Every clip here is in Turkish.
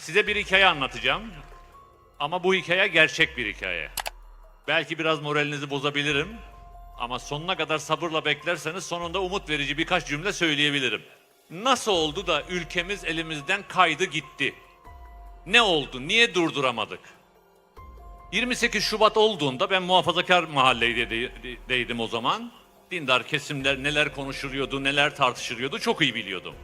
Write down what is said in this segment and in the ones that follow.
size bir hikaye anlatacağım. Ama bu hikaye gerçek bir hikaye. Belki biraz moralinizi bozabilirim. Ama sonuna kadar sabırla beklerseniz sonunda umut verici birkaç cümle söyleyebilirim. Nasıl oldu da ülkemiz elimizden kaydı gitti? Ne oldu? Niye durduramadık? 28 Şubat olduğunda ben muhafazakar mahalledeydim o zaman. Dindar kesimler neler konuşuluyordu, neler tartışılıyordu çok iyi biliyordum.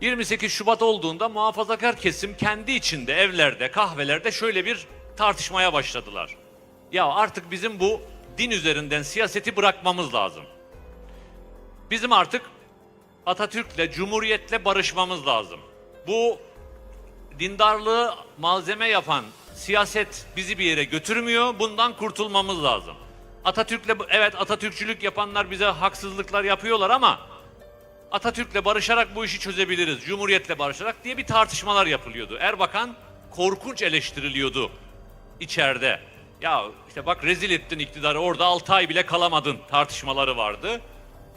28 Şubat olduğunda muhafazakar kesim kendi içinde evlerde, kahvelerde şöyle bir tartışmaya başladılar. Ya artık bizim bu din üzerinden siyaseti bırakmamız lazım. Bizim artık Atatürk'le, Cumhuriyet'le barışmamız lazım. Bu dindarlığı malzeme yapan siyaset bizi bir yere götürmüyor. Bundan kurtulmamız lazım. Atatürk'le evet Atatürkçülük yapanlar bize haksızlıklar yapıyorlar ama Atatürk'le barışarak bu işi çözebiliriz. Cumhuriyetle barışarak diye bir tartışmalar yapılıyordu. Erbakan korkunç eleştiriliyordu içeride. Ya işte bak rezil ettin iktidarı orada 6 ay bile kalamadın tartışmaları vardı.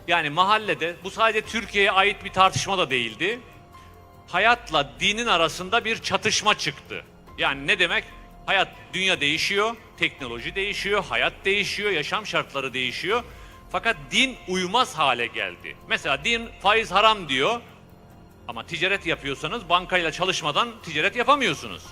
Yani mahallede bu sadece Türkiye'ye ait bir tartışma da değildi. Hayatla dinin arasında bir çatışma çıktı. Yani ne demek? Hayat, dünya değişiyor, teknoloji değişiyor, hayat değişiyor, yaşam şartları değişiyor. Fakat din uymaz hale geldi. Mesela din faiz haram diyor. Ama ticaret yapıyorsanız bankayla çalışmadan ticaret yapamıyorsunuz.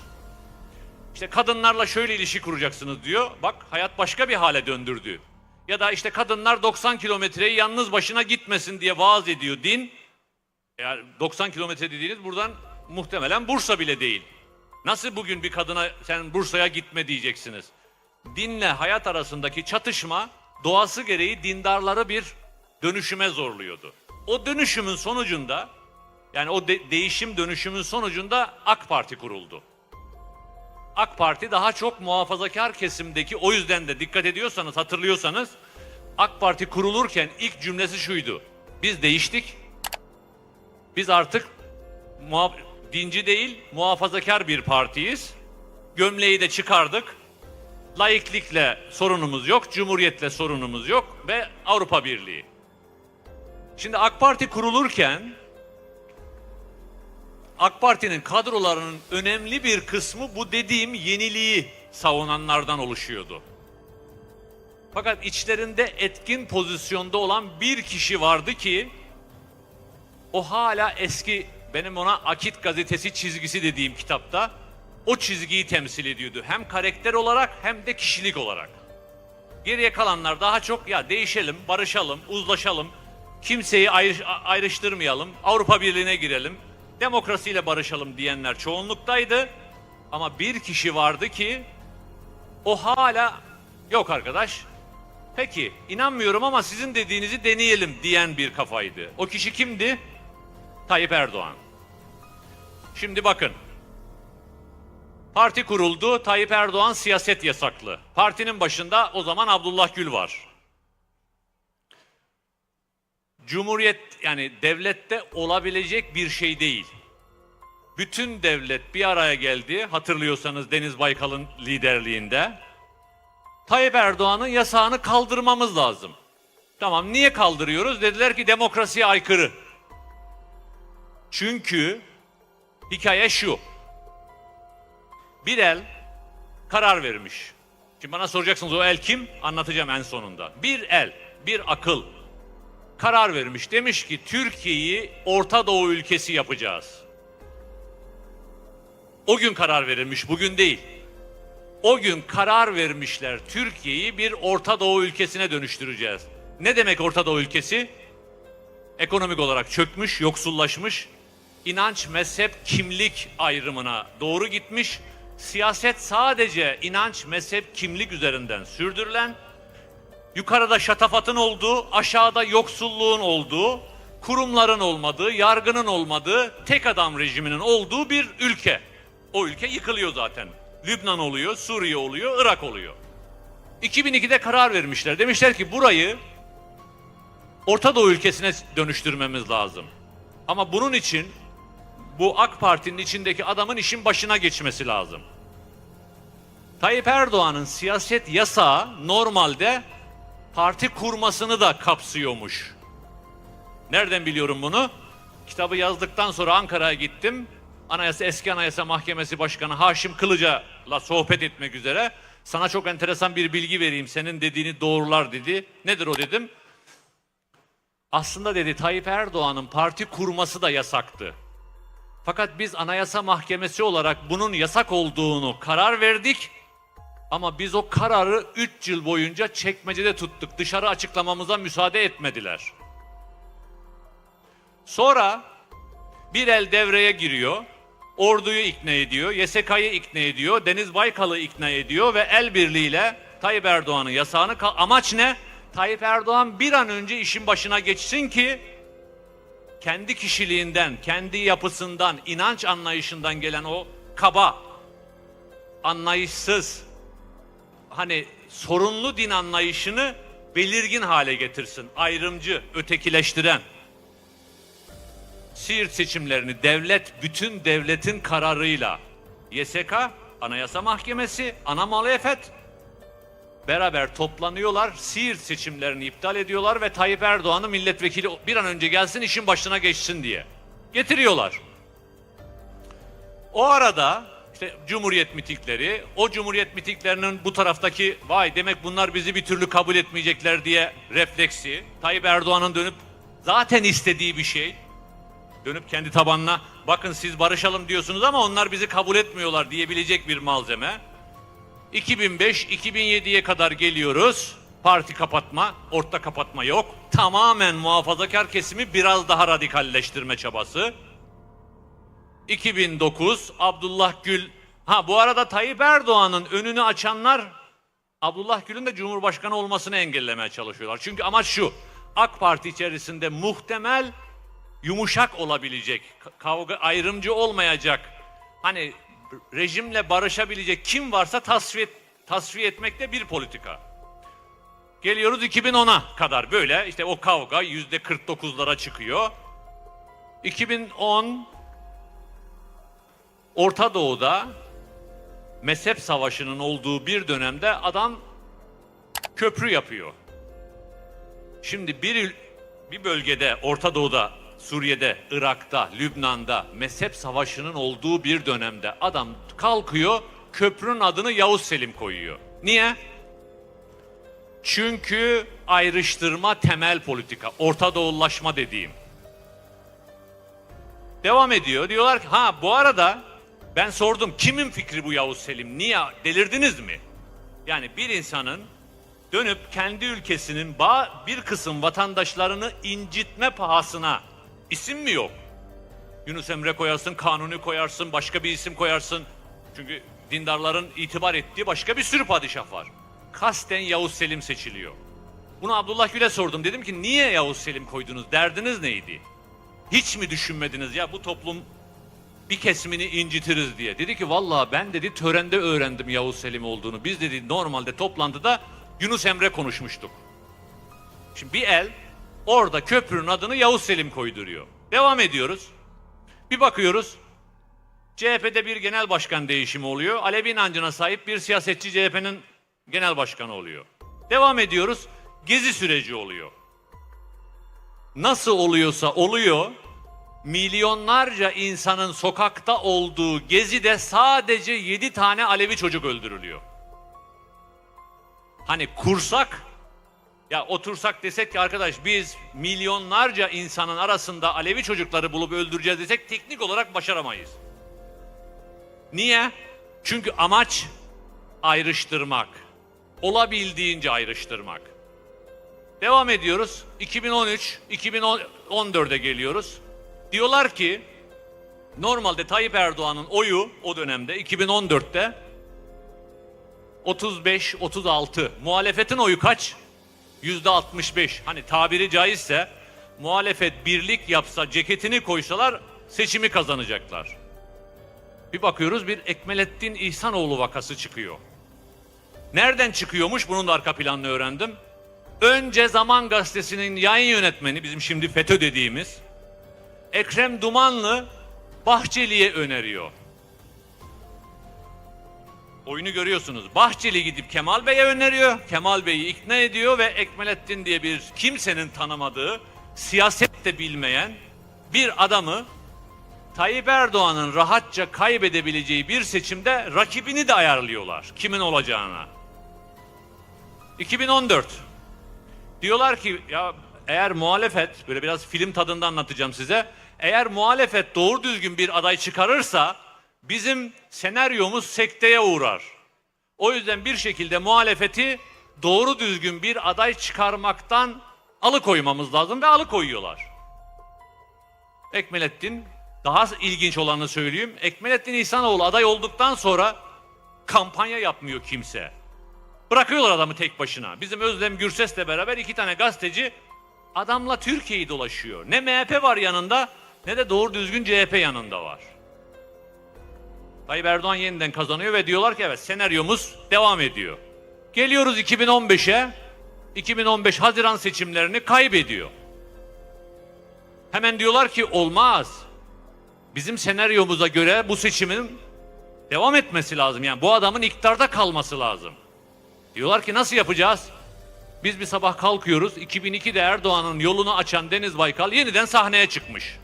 İşte kadınlarla şöyle ilişki kuracaksınız diyor. Bak hayat başka bir hale döndürdü. Ya da işte kadınlar 90 kilometreyi yalnız başına gitmesin diye vaaz ediyor din. Yani 90 kilometre dediğiniz buradan muhtemelen Bursa bile değil. Nasıl bugün bir kadına sen Bursa'ya gitme diyeceksiniz? Dinle hayat arasındaki çatışma doğası gereği dindarları bir dönüşüme zorluyordu. O dönüşümün sonucunda yani o de- değişim dönüşümün sonucunda AK Parti kuruldu. AK Parti daha çok muhafazakar kesimdeki o yüzden de dikkat ediyorsanız hatırlıyorsanız AK Parti kurulurken ilk cümlesi şuydu. Biz değiştik. Biz artık dinci değil muhafazakar bir partiyiz. Gömleği de çıkardık. Laiklikle sorunumuz yok, cumhuriyetle sorunumuz yok ve Avrupa Birliği. Şimdi AK Parti kurulurken AK Parti'nin kadrolarının önemli bir kısmı bu dediğim yeniliği savunanlardan oluşuyordu. Fakat içlerinde etkin pozisyonda olan bir kişi vardı ki o hala eski benim ona Akit gazetesi çizgisi dediğim kitapta o çizgiyi temsil ediyordu. Hem karakter olarak hem de kişilik olarak. Geriye kalanlar daha çok ya değişelim, barışalım, uzlaşalım, kimseyi ayrı- ayrıştırmayalım, Avrupa Birliği'ne girelim, demokrasiyle barışalım diyenler çoğunluktaydı. Ama bir kişi vardı ki o hala yok arkadaş. Peki inanmıyorum ama sizin dediğinizi deneyelim diyen bir kafaydı. O kişi kimdi? Tayyip Erdoğan. Şimdi bakın. Parti kuruldu. Tayyip Erdoğan siyaset yasaklı. Partinin başında o zaman Abdullah Gül var. Cumhuriyet yani devlette olabilecek bir şey değil. Bütün devlet bir araya geldi. Hatırlıyorsanız Deniz Baykal'ın liderliğinde. Tayyip Erdoğan'ın yasağını kaldırmamız lazım. Tamam niye kaldırıyoruz? Dediler ki demokrasiye aykırı. Çünkü hikaye şu. Bir el karar vermiş. Şimdi bana soracaksınız o el kim? Anlatacağım en sonunda. Bir el, bir akıl karar vermiş. Demiş ki Türkiye'yi Orta Doğu ülkesi yapacağız. O gün karar verilmiş, bugün değil. O gün karar vermişler Türkiye'yi bir Orta Doğu ülkesine dönüştüreceğiz. Ne demek Orta Doğu ülkesi? Ekonomik olarak çökmüş, yoksullaşmış, inanç, mezhep, kimlik ayrımına doğru gitmiş. Siyaset sadece inanç, mezhep, kimlik üzerinden sürdürülen, yukarıda şatafatın olduğu, aşağıda yoksulluğun olduğu, kurumların olmadığı, yargının olmadığı, tek adam rejiminin olduğu bir ülke. O ülke yıkılıyor zaten. Lübnan oluyor, Suriye oluyor, Irak oluyor. 2002'de karar vermişler. Demişler ki burayı Orta Doğu ülkesine dönüştürmemiz lazım. Ama bunun için bu AK Parti'nin içindeki adamın işin başına geçmesi lazım. Tayyip Erdoğan'ın siyaset yasağı normalde parti kurmasını da kapsıyormuş. Nereden biliyorum bunu? Kitabı yazdıktan sonra Ankara'ya gittim. Anayasa Eski Anayasa Mahkemesi Başkanı Haşim Kılıç'la sohbet etmek üzere sana çok enteresan bir bilgi vereyim. Senin dediğini doğrular dedi. Nedir o dedim. Aslında dedi Tayyip Erdoğan'ın parti kurması da yasaktı. Fakat biz Anayasa Mahkemesi olarak bunun yasak olduğunu karar verdik. Ama biz o kararı 3 yıl boyunca çekmecede tuttuk. Dışarı açıklamamıza müsaade etmediler. Sonra bir el devreye giriyor. Orduyu ikna ediyor, YSK'yı ikna ediyor, Deniz Baykal'ı ikna ediyor ve el birliğiyle Tayyip Erdoğan'ın yasağını amaç ne? Tayyip Erdoğan bir an önce işin başına geçsin ki kendi kişiliğinden, kendi yapısından, inanç anlayışından gelen o kaba, anlayışsız, hani sorunlu din anlayışını belirgin hale getirsin. Ayrımcı, ötekileştiren. Siirt seçimlerini devlet, bütün devletin kararıyla YSK, Anayasa Mahkemesi, ana muhalefet beraber toplanıyorlar. Siirt seçimlerini iptal ediyorlar ve Tayyip Erdoğan'ı milletvekili bir an önce gelsin işin başına geçsin diye. Getiriyorlar. O arada işte Cumhuriyet mitikleri, o Cumhuriyet mitiklerinin bu taraftaki vay demek bunlar bizi bir türlü kabul etmeyecekler diye refleksi, Tayyip Erdoğan'ın dönüp zaten istediği bir şey, dönüp kendi tabanına bakın siz barışalım diyorsunuz ama onlar bizi kabul etmiyorlar diyebilecek bir malzeme. 2005-2007'ye kadar geliyoruz. Parti kapatma, orta kapatma yok. Tamamen muhafazakar kesimi biraz daha radikalleştirme çabası. 2009 Abdullah Gül ha bu arada Tayyip Erdoğan'ın önünü açanlar Abdullah Gül'ün de Cumhurbaşkanı olmasını engellemeye çalışıyorlar. Çünkü amaç şu. AK Parti içerisinde muhtemel yumuşak olabilecek, ka- kavga ayrımcı olmayacak. Hani rejimle barışabilecek kim varsa tasfiye tasfiye etmek de bir politika. Geliyoruz 2010'a kadar böyle işte o kavga yüzde 49'lara çıkıyor. 2010 Orta Doğu'da mezhep savaşının olduğu bir dönemde adam köprü yapıyor. Şimdi bir bir bölgede Orta Doğu'da, Suriye'de, Irak'ta, Lübnan'da mezhep savaşının olduğu bir dönemde adam kalkıyor köprünün adını Yavuz Selim koyuyor. Niye? Çünkü ayrıştırma temel politika, Orta Doğulaşma dediğim. Devam ediyor. Diyorlar ki ha bu arada ben sordum kimin fikri bu Yavuz Selim? Niye delirdiniz mi? Yani bir insanın dönüp kendi ülkesinin bir kısım vatandaşlarını incitme pahasına isim mi yok? Yunus Emre koyarsın, Kanuni koyarsın, başka bir isim koyarsın. Çünkü dindarların itibar ettiği başka bir sürü padişah var. Kasten Yavuz Selim seçiliyor. Bunu Abdullah Gül'e sordum. Dedim ki niye Yavuz Selim koydunuz? Derdiniz neydi? Hiç mi düşünmediniz ya bu toplum bir kesimini incitiriz diye. Dedi ki vallahi ben dedi törende öğrendim Yavuz Selim olduğunu. Biz dedi normalde toplantıda Yunus Emre konuşmuştuk. Şimdi bir el orada köprünün adını Yavuz Selim koyduruyor. Devam ediyoruz. Bir bakıyoruz. CHP'de bir genel başkan değişimi oluyor. Alevi inancına sahip bir siyasetçi CHP'nin genel başkanı oluyor. Devam ediyoruz. Gezi süreci oluyor. Nasıl oluyorsa oluyor. Milyonlarca insanın sokakta olduğu gezide sadece 7 tane Alevi çocuk öldürülüyor. Hani kursak ya otursak desek ki arkadaş biz milyonlarca insanın arasında Alevi çocukları bulup öldüreceğiz desek teknik olarak başaramayız. Niye? Çünkü amaç ayrıştırmak. Olabildiğince ayrıştırmak. Devam ediyoruz. 2013, 2014'e geliyoruz. Diyorlar ki normalde Tayyip Erdoğan'ın oyu o dönemde 2014'te 35 36. Muhalefetin oyu kaç? Yüzde 65. Hani tabiri caizse muhalefet birlik yapsa ceketini koysalar seçimi kazanacaklar. Bir bakıyoruz bir Ekmelettin İhsanoğlu vakası çıkıyor. Nereden çıkıyormuş? Bunun da arka planını öğrendim. Önce Zaman Gazetesi'nin yayın yönetmeni, bizim şimdi FETÖ dediğimiz, Ekrem Dumanlı Bahçeli'ye öneriyor. Oyunu görüyorsunuz. Bahçeli gidip Kemal Bey'e öneriyor. Kemal Bey'i ikna ediyor ve Ekmelettin diye bir kimsenin tanımadığı, siyaset de bilmeyen bir adamı Tayyip Erdoğan'ın rahatça kaybedebileceği bir seçimde rakibini de ayarlıyorlar. Kimin olacağına. 2014. Diyorlar ki ya eğer muhalefet böyle biraz film tadında anlatacağım size. Eğer muhalefet doğru düzgün bir aday çıkarırsa bizim senaryomuz sekteye uğrar. O yüzden bir şekilde muhalefeti doğru düzgün bir aday çıkarmaktan alıkoymamız lazım ve alıkoyuyorlar. Ekmelettin daha ilginç olanı söyleyeyim. Ekmelettin İhsanoğlu aday olduktan sonra kampanya yapmıyor kimse. Bırakıyorlar adamı tek başına. Bizim Özlem Gürses'le beraber iki tane gazeteci adamla Türkiye'yi dolaşıyor. Ne MHP var yanında ne de doğru düzgün CHP yanında var. Tayyip Erdoğan yeniden kazanıyor ve diyorlar ki evet senaryomuz devam ediyor. Geliyoruz 2015'e. 2015 Haziran seçimlerini kaybediyor. Hemen diyorlar ki olmaz. Bizim senaryomuza göre bu seçimin devam etmesi lazım. Yani bu adamın iktidarda kalması lazım. Diyorlar ki nasıl yapacağız? Biz bir sabah kalkıyoruz. 2002'de Erdoğan'ın yolunu açan Deniz Baykal yeniden sahneye çıkmış.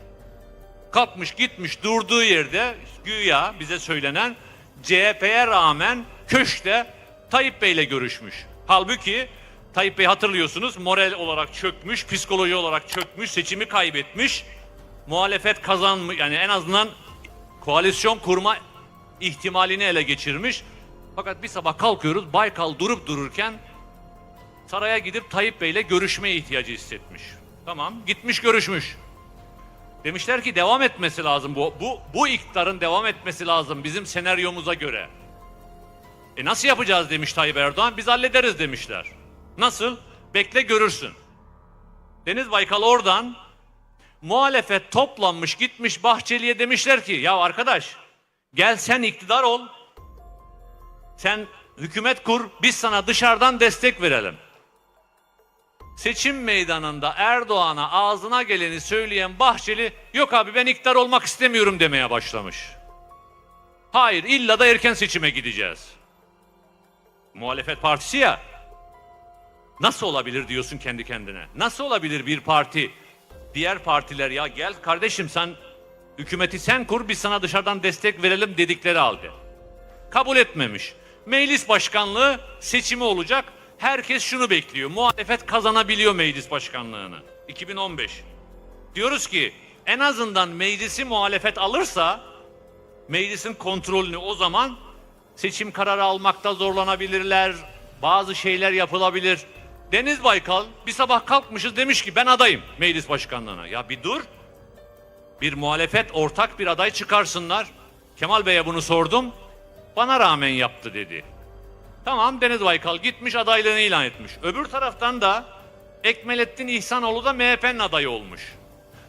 Kalkmış gitmiş durduğu yerde güya bize söylenen CHP'ye rağmen köşkte Tayyip Bey'le görüşmüş. Halbuki Tayyip Bey hatırlıyorsunuz moral olarak çökmüş, psikoloji olarak çökmüş, seçimi kaybetmiş. Muhalefet kazanmış yani en azından koalisyon kurma ihtimalini ele geçirmiş. Fakat bir sabah kalkıyoruz Baykal durup dururken saraya gidip Tayyip Bey'le görüşme ihtiyacı hissetmiş. Tamam gitmiş görüşmüş. Demişler ki devam etmesi lazım bu. Bu, bu iktidarın devam etmesi lazım bizim senaryomuza göre. E nasıl yapacağız demiş Tayyip Erdoğan. Biz hallederiz demişler. Nasıl? Bekle görürsün. Deniz Baykal oradan muhalefet toplanmış gitmiş Bahçeli'ye demişler ki ya arkadaş gel sen iktidar ol. Sen hükümet kur biz sana dışarıdan destek verelim. Seçim meydanında Erdoğan'a ağzına geleni söyleyen Bahçeli yok abi ben iktidar olmak istemiyorum demeye başlamış. Hayır illa da erken seçime gideceğiz. Muhalefet partisi ya. Nasıl olabilir diyorsun kendi kendine? Nasıl olabilir bir parti diğer partiler ya gel kardeşim sen hükümeti sen kur biz sana dışarıdan destek verelim dedikleri halde. Kabul etmemiş. Meclis başkanlığı seçimi olacak. Herkes şunu bekliyor. Muhalefet kazanabiliyor meclis başkanlığını. 2015. Diyoruz ki en azından meclisi muhalefet alırsa meclisin kontrolünü o zaman seçim kararı almakta zorlanabilirler. Bazı şeyler yapılabilir. Deniz Baykal bir sabah kalkmışız demiş ki ben adayım meclis başkanlığına. Ya bir dur. Bir muhalefet ortak bir aday çıkarsınlar. Kemal Bey'e bunu sordum. Bana rağmen yaptı dedi. Tamam Deniz Baykal gitmiş adaylığını ilan etmiş. Öbür taraftan da Ekmelettin İhsanoğlu da MHP'nin adayı olmuş.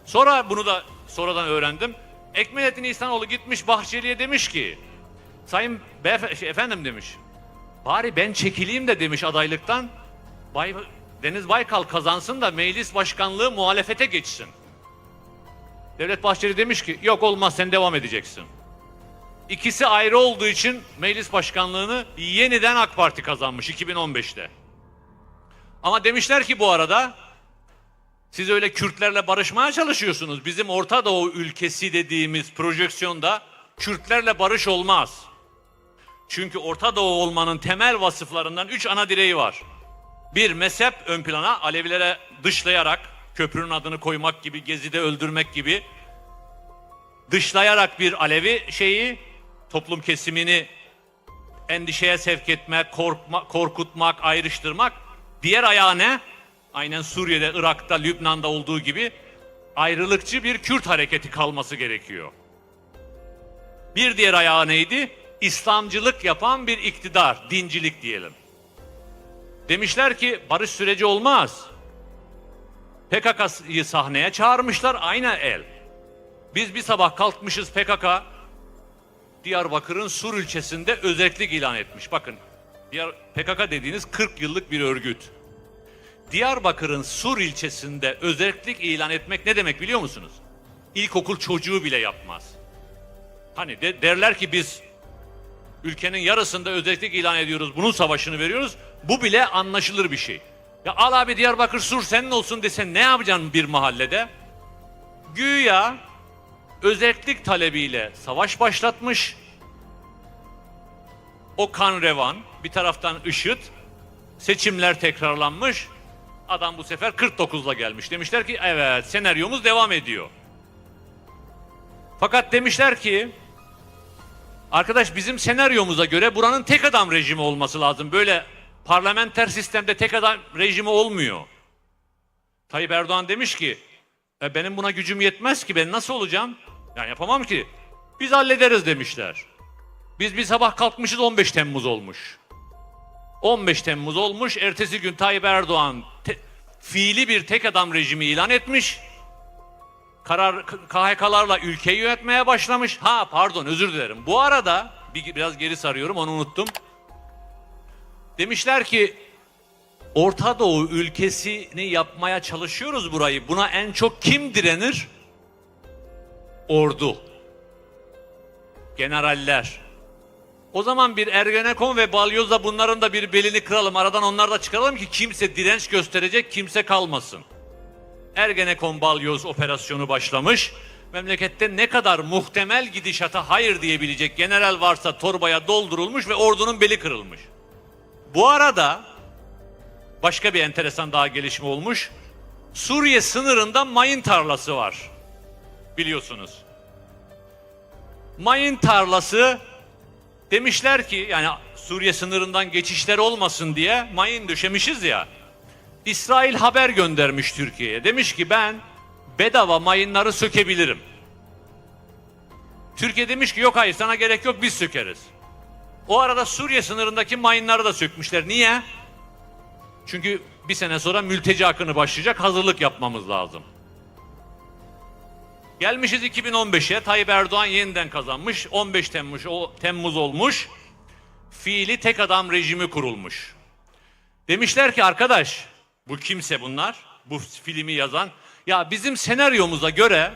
Sonra bunu da sonradan öğrendim. Ekmelettin İhsanoğlu gitmiş Bahçeli'ye demiş ki Sayın Beyef şey, efendim demiş. Bari ben çekileyim de demiş adaylıktan. Bay, Deniz Baykal kazansın da meclis başkanlığı muhalefete geçsin. Devlet Bahçeli demiş ki yok olmaz sen devam edeceksin. İkisi ayrı olduğu için meclis başkanlığını yeniden AK Parti kazanmış 2015'te. Ama demişler ki bu arada siz öyle Kürtlerle barışmaya çalışıyorsunuz. Bizim Orta Doğu ülkesi dediğimiz projeksiyonda Kürtlerle barış olmaz. Çünkü Orta Doğu olmanın temel vasıflarından üç ana direği var. Bir mezhep ön plana Alevilere dışlayarak köprünün adını koymak gibi, Gezi'de öldürmek gibi dışlayarak bir Alevi şeyi toplum kesimini endişeye sevk etmek, korkma, korkutmak, ayrıştırmak. Diğer ayağı ne? Aynen Suriye'de, Irak'ta, Lübnan'da olduğu gibi ayrılıkçı bir Kürt hareketi kalması gerekiyor. Bir diğer ayağı neydi? İslamcılık yapan bir iktidar, dincilik diyelim. Demişler ki barış süreci olmaz. PKK'yı sahneye çağırmışlar aynı el. Biz bir sabah kalkmışız PKK Diyarbakır'ın Sur ilçesinde özellik ilan etmiş. Bakın Diyar, PKK dediğiniz 40 yıllık bir örgüt. Diyarbakır'ın Sur ilçesinde özellik ilan etmek ne demek biliyor musunuz? İlkokul çocuğu bile yapmaz. Hani de, derler ki biz ülkenin yarısında özellik ilan ediyoruz, bunun savaşını veriyoruz. Bu bile anlaşılır bir şey. Ya al abi Diyarbakır Sur senin olsun desen ne yapacaksın bir mahallede? Güya özellik talebiyle savaş başlatmış. O kan revan, bir taraftan IŞİD, seçimler tekrarlanmış. Adam bu sefer 49'la gelmiş. Demişler ki evet senaryomuz devam ediyor. Fakat demişler ki arkadaş bizim senaryomuza göre buranın tek adam rejimi olması lazım. Böyle parlamenter sistemde tek adam rejimi olmuyor. Tayyip Erdoğan demiş ki e, benim buna gücüm yetmez ki ben nasıl olacağım? Yani yapamam ki. Biz hallederiz demişler. Biz bir sabah kalkmışız 15 Temmuz olmuş. 15 Temmuz olmuş. Ertesi gün Tayyip Erdoğan te- fiili bir tek adam rejimi ilan etmiş. Karar KHK'larla ülkeyi yönetmeye başlamış. Ha pardon özür dilerim. Bu arada bir, biraz geri sarıyorum onu unuttum. Demişler ki Orta Doğu ülkesini yapmaya çalışıyoruz burayı. Buna en çok kim direnir? Ordu. Generaller. O zaman bir Ergenekon ve Balyoz'la bunların da bir belini kıralım. Aradan onlar da çıkaralım ki kimse direnç gösterecek kimse kalmasın. Ergenekon Balyoz operasyonu başlamış. Memlekette ne kadar muhtemel gidişata hayır diyebilecek general varsa torbaya doldurulmuş ve ordunun beli kırılmış. Bu arada başka bir enteresan daha gelişme olmuş. Suriye sınırında mayın tarlası var. Biliyorsunuz. Mayın tarlası demişler ki yani Suriye sınırından geçişler olmasın diye mayın döşemişiz ya. İsrail haber göndermiş Türkiye'ye. Demiş ki ben bedava mayınları sökebilirim. Türkiye demiş ki yok hayır sana gerek yok biz sökeriz. O arada Suriye sınırındaki mayınları da sökmüşler. Niye? Çünkü bir sene sonra mülteci akını başlayacak hazırlık yapmamız lazım. Gelmişiz 2015'e Tayyip Erdoğan yeniden kazanmış. 15 Temmuz, o, Temmuz olmuş. Fiili tek adam rejimi kurulmuş. Demişler ki arkadaş bu kimse bunlar bu filmi yazan ya bizim senaryomuza göre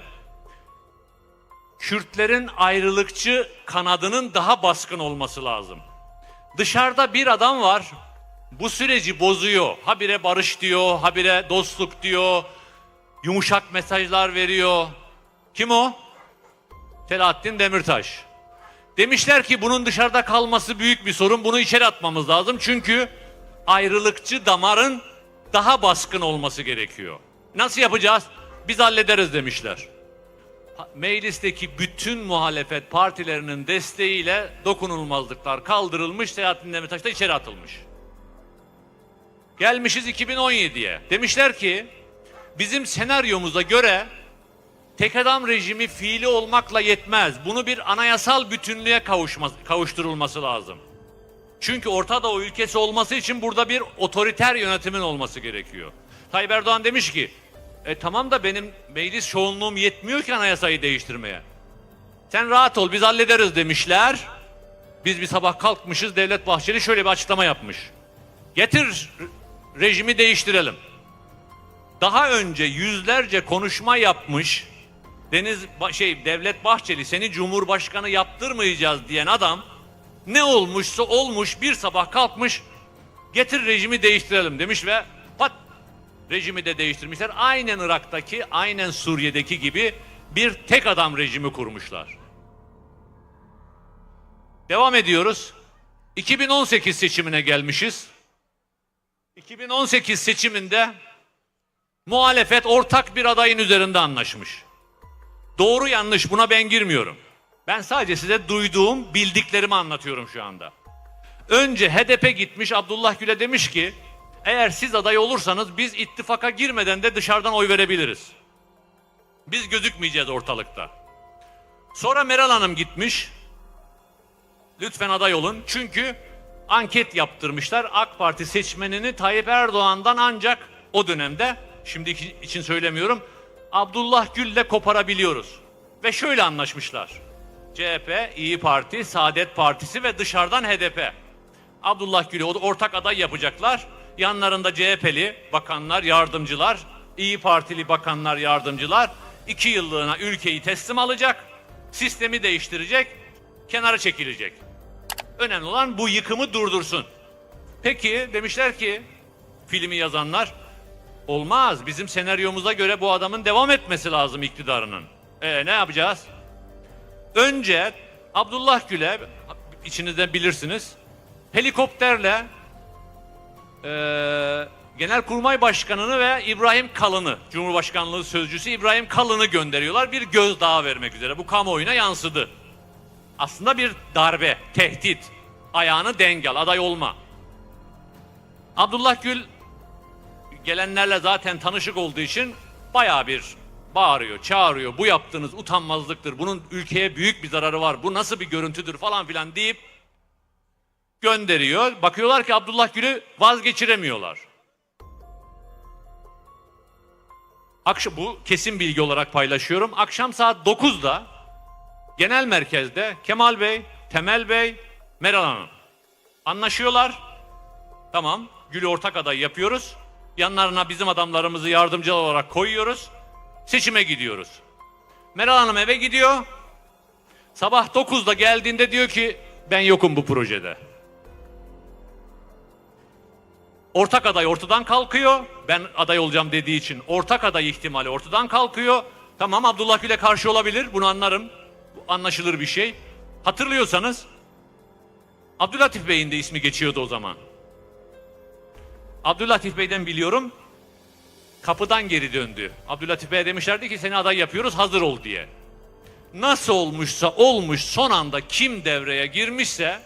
Kürtlerin ayrılıkçı kanadının daha baskın olması lazım. Dışarıda bir adam var bu süreci bozuyor. Habire barış diyor, habire dostluk diyor, yumuşak mesajlar veriyor. Kim o? Selahattin Demirtaş. Demişler ki bunun dışarıda kalması büyük bir sorun. Bunu içeri atmamız lazım. Çünkü ayrılıkçı damarın daha baskın olması gerekiyor. Nasıl yapacağız? Biz hallederiz demişler. Meclisteki bütün muhalefet partilerinin desteğiyle dokunulmazlıklar kaldırılmış. Selahattin Demirtaş da içeri atılmış. Gelmişiz 2017'ye. Demişler ki bizim senaryomuza göre tek adam rejimi fiili olmakla yetmez. Bunu bir anayasal bütünlüğe kavuşturulması lazım. Çünkü Orta Doğu ülkesi olması için burada bir otoriter yönetimin olması gerekiyor. Tayyip Erdoğan demiş ki, e tamam da benim meclis çoğunluğum yetmiyor ki anayasayı değiştirmeye. Sen rahat ol biz hallederiz demişler. Biz bir sabah kalkmışız Devlet Bahçeli şöyle bir açıklama yapmış. Getir re- rejimi değiştirelim. Daha önce yüzlerce konuşma yapmış Deniz şey Devlet Bahçeli seni Cumhurbaşkanı yaptırmayacağız diyen adam ne olmuşsa olmuş bir sabah kalkmış getir rejimi değiştirelim demiş ve pat rejimi de değiştirmişler. Aynen Irak'taki, aynen Suriye'deki gibi bir tek adam rejimi kurmuşlar. Devam ediyoruz. 2018 seçimine gelmişiz. 2018 seçiminde muhalefet ortak bir adayın üzerinde anlaşmış. Doğru yanlış buna ben girmiyorum. Ben sadece size duyduğum, bildiklerimi anlatıyorum şu anda. Önce HDP gitmiş Abdullah Gül'e demiş ki eğer siz aday olursanız biz ittifaka girmeden de dışarıdan oy verebiliriz. Biz gözükmeyeceğiz ortalıkta. Sonra Meral Hanım gitmiş. Lütfen aday olun. Çünkü anket yaptırmışlar. AK Parti seçmenini Tayyip Erdoğan'dan ancak o dönemde, şimdiki için söylemiyorum, Abdullah Gül'le koparabiliyoruz. Ve şöyle anlaşmışlar. CHP, İyi Parti, Saadet Partisi ve dışarıdan HDP. Abdullah Gül'ü ortak aday yapacaklar. Yanlarında CHP'li bakanlar, yardımcılar, İyi Partili bakanlar, yardımcılar iki yıllığına ülkeyi teslim alacak, sistemi değiştirecek, kenara çekilecek. Önemli olan bu yıkımı durdursun. Peki demişler ki filmi yazanlar olmaz bizim senaryomuza göre bu adamın devam etmesi lazım iktidarının. E ne yapacağız? Önce Abdullah Gül'e içinizde bilirsiniz helikopterle eee Genelkurmay Başkanı'nı ve İbrahim Kalın'ı, Cumhurbaşkanlığı Sözcüsü İbrahim Kalın'ı gönderiyorlar bir gözdağı vermek üzere. Bu kamuoyuna yansıdı. Aslında bir darbe, tehdit, ayağını dengel, aday olma. Abdullah Gül gelenlerle zaten tanışık olduğu için bayağı bir bağırıyor, çağırıyor. Bu yaptığınız utanmazlıktır. Bunun ülkeye büyük bir zararı var. Bu nasıl bir görüntüdür falan filan deyip gönderiyor. Bakıyorlar ki Abdullah Gül'ü vazgeçiremiyorlar. Akşam, bu kesin bilgi olarak paylaşıyorum. Akşam saat 9'da genel merkezde Kemal Bey, Temel Bey, Meral Hanım anlaşıyorlar. Tamam, Gül'ü ortak aday yapıyoruz. Yanlarına bizim adamlarımızı yardımcı olarak koyuyoruz. Seçime gidiyoruz. Meral Hanım eve gidiyor. Sabah 9'da geldiğinde diyor ki ben yokum bu projede. Ortak aday ortadan kalkıyor. Ben aday olacağım dediği için ortak aday ihtimali ortadan kalkıyor. Tamam Abdullah Gül'e karşı olabilir. Bunu anlarım. Bu anlaşılır bir şey. Hatırlıyorsanız Abdülatif Bey'in de ismi geçiyordu o zaman. Abdülatif Bey'den biliyorum. Kapıdan geri döndü. Abdülatif Bey'e demişlerdi ki seni aday yapıyoruz hazır ol diye. Nasıl olmuşsa olmuş son anda kim devreye girmişse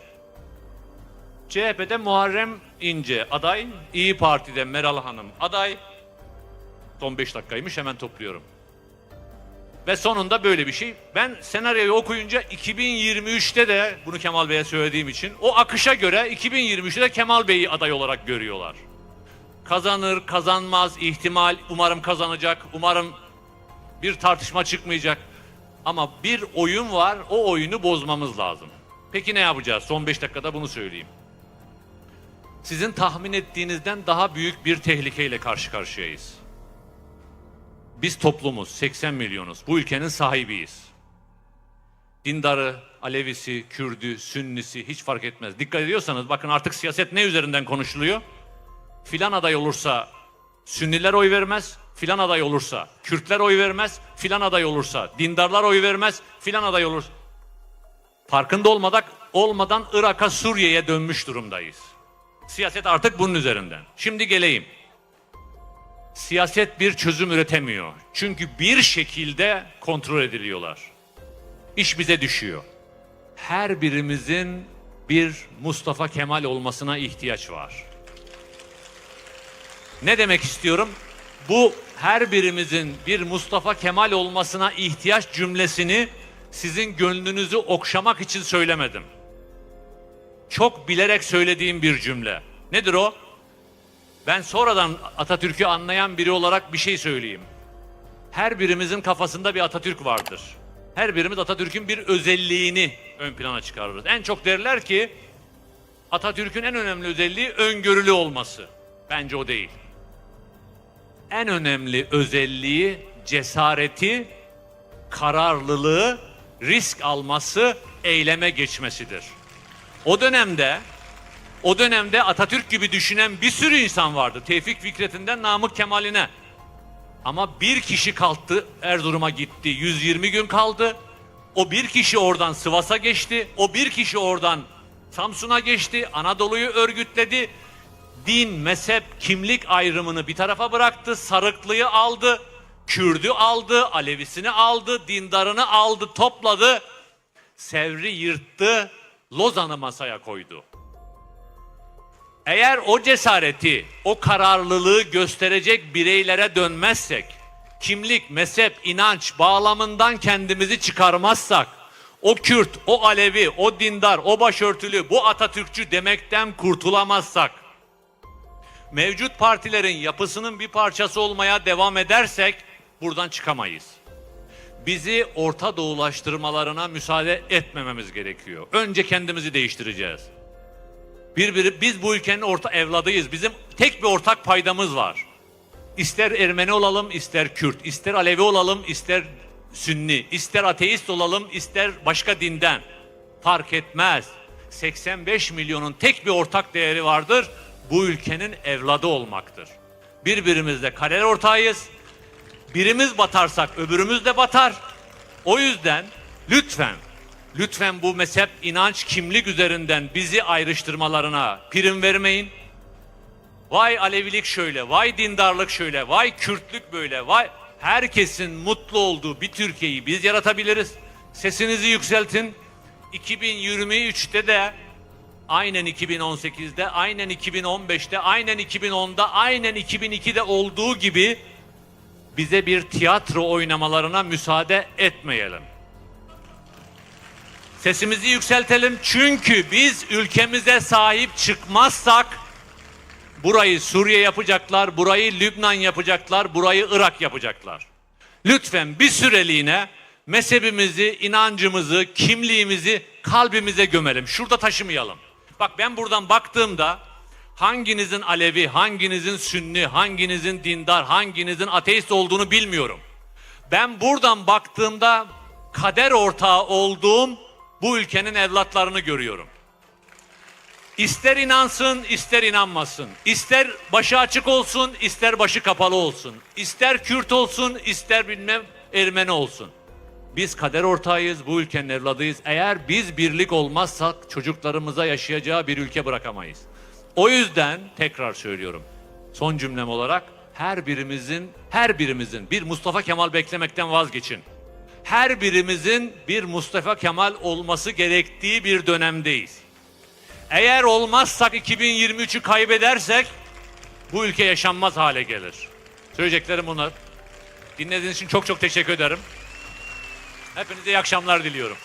CHP'de Muharrem İnce aday, İyi Parti'de Meral Hanım aday. Son 5 dakikaymış hemen topluyorum. Ve sonunda böyle bir şey. Ben senaryoyu okuyunca 2023'te de bunu Kemal Bey'e söylediğim için o akışa göre 2023'te de Kemal Bey'i aday olarak görüyorlar. Kazanır, kazanmaz, ihtimal, umarım kazanacak, umarım bir tartışma çıkmayacak. Ama bir oyun var, o oyunu bozmamız lazım. Peki ne yapacağız? Son 5 dakikada bunu söyleyeyim. Sizin tahmin ettiğinizden daha büyük bir tehlikeyle karşı karşıyayız. Biz toplumuz, 80 milyonuz. Bu ülkenin sahibiyiz. Dindarı, Alevisi, Kürdü, Sünnisi hiç fark etmez. Dikkat ediyorsanız bakın artık siyaset ne üzerinden konuşuluyor? Filan aday olursa Sünniler oy vermez, filan aday olursa Kürtler oy vermez, filan aday olursa dindarlar oy vermez, filan aday olur. Farkında olmadan, olmadan Irak'a, Suriye'ye dönmüş durumdayız. Siyaset artık bunun üzerinden. Şimdi geleyim. Siyaset bir çözüm üretemiyor. Çünkü bir şekilde kontrol ediliyorlar. İş bize düşüyor. Her birimizin bir Mustafa Kemal olmasına ihtiyaç var. Ne demek istiyorum? Bu her birimizin bir Mustafa Kemal olmasına ihtiyaç cümlesini sizin gönlünüzü okşamak için söylemedim. Çok bilerek söylediğim bir cümle. Nedir o? Ben sonradan Atatürk'ü anlayan biri olarak bir şey söyleyeyim. Her birimizin kafasında bir Atatürk vardır. Her birimiz Atatürk'ün bir özelliğini ön plana çıkarırız. En çok derler ki Atatürk'ün en önemli özelliği öngörülü olması. Bence o değil. En önemli özelliği cesareti, kararlılığı, risk alması, eyleme geçmesidir. O dönemde o dönemde Atatürk gibi düşünen bir sürü insan vardı. Tevfik Fikret'inden Namık Kemal'ine. Ama bir kişi kalktı Erzurum'a gitti. 120 gün kaldı. O bir kişi oradan Sivas'a geçti. O bir kişi oradan Samsun'a geçti. Anadolu'yu örgütledi. Din, mezhep, kimlik ayrımını bir tarafa bıraktı. Sarıklıyı aldı. Kürdü aldı. Alevisini aldı. Dindarını aldı. Topladı. Sevri yırttı. Lozan'ı masaya koydu. Eğer o cesareti, o kararlılığı gösterecek bireylere dönmezsek, kimlik, mezhep, inanç bağlamından kendimizi çıkarmazsak, o Kürt, o Alevi, o dindar, o başörtülü, bu Atatürkçü demekten kurtulamazsak, mevcut partilerin yapısının bir parçası olmaya devam edersek buradan çıkamayız. Bizi Orta Doğulaştırmalarına müsaade etmememiz gerekiyor. Önce kendimizi değiştireceğiz. Birbiri, biz bu ülkenin orta evladıyız. Bizim tek bir ortak paydamız var. İster Ermeni olalım, ister Kürt, ister Alevi olalım, ister Sünni, ister ateist olalım, ister başka dinden. Fark etmez. 85 milyonun tek bir ortak değeri vardır. Bu ülkenin evladı olmaktır. Birbirimizle kader ortağıyız. Birimiz batarsak öbürümüz de batar. O yüzden lütfen Lütfen bu mezhep, inanç, kimlik üzerinden bizi ayrıştırmalarına prim vermeyin. Vay Alevilik şöyle, vay dindarlık şöyle, vay Kürtlük böyle, vay herkesin mutlu olduğu bir Türkiye'yi biz yaratabiliriz. Sesinizi yükseltin. 2023'te de aynen 2018'de, aynen 2015'te, aynen 2010'da, aynen 2002'de olduğu gibi bize bir tiyatro oynamalarına müsaade etmeyelim. Sesimizi yükseltelim çünkü biz ülkemize sahip çıkmazsak burayı Suriye yapacaklar, burayı Lübnan yapacaklar, burayı Irak yapacaklar. Lütfen bir süreliğine mezhebimizi, inancımızı, kimliğimizi kalbimize gömelim. Şurada taşımayalım. Bak ben buradan baktığımda hanginizin Alevi, hanginizin Sünni, hanginizin dindar, hanginizin ateist olduğunu bilmiyorum. Ben buradan baktığımda kader ortağı olduğum bu ülkenin evlatlarını görüyorum. İster inansın, ister inanmasın. İster başı açık olsun, ister başı kapalı olsun. İster Kürt olsun, ister bilmem Ermeni olsun. Biz kader ortağıyız, bu ülkenin evladıyız. Eğer biz birlik olmazsak çocuklarımıza yaşayacağı bir ülke bırakamayız. O yüzden tekrar söylüyorum. Son cümlem olarak her birimizin, her birimizin bir Mustafa Kemal beklemekten vazgeçin. Her birimizin bir Mustafa Kemal olması gerektiği bir dönemdeyiz. Eğer olmazsak 2023'ü kaybedersek bu ülke yaşanmaz hale gelir. Söyleyeceklerim bunlar. Dinlediğiniz için çok çok teşekkür ederim. Hepinize iyi akşamlar diliyorum.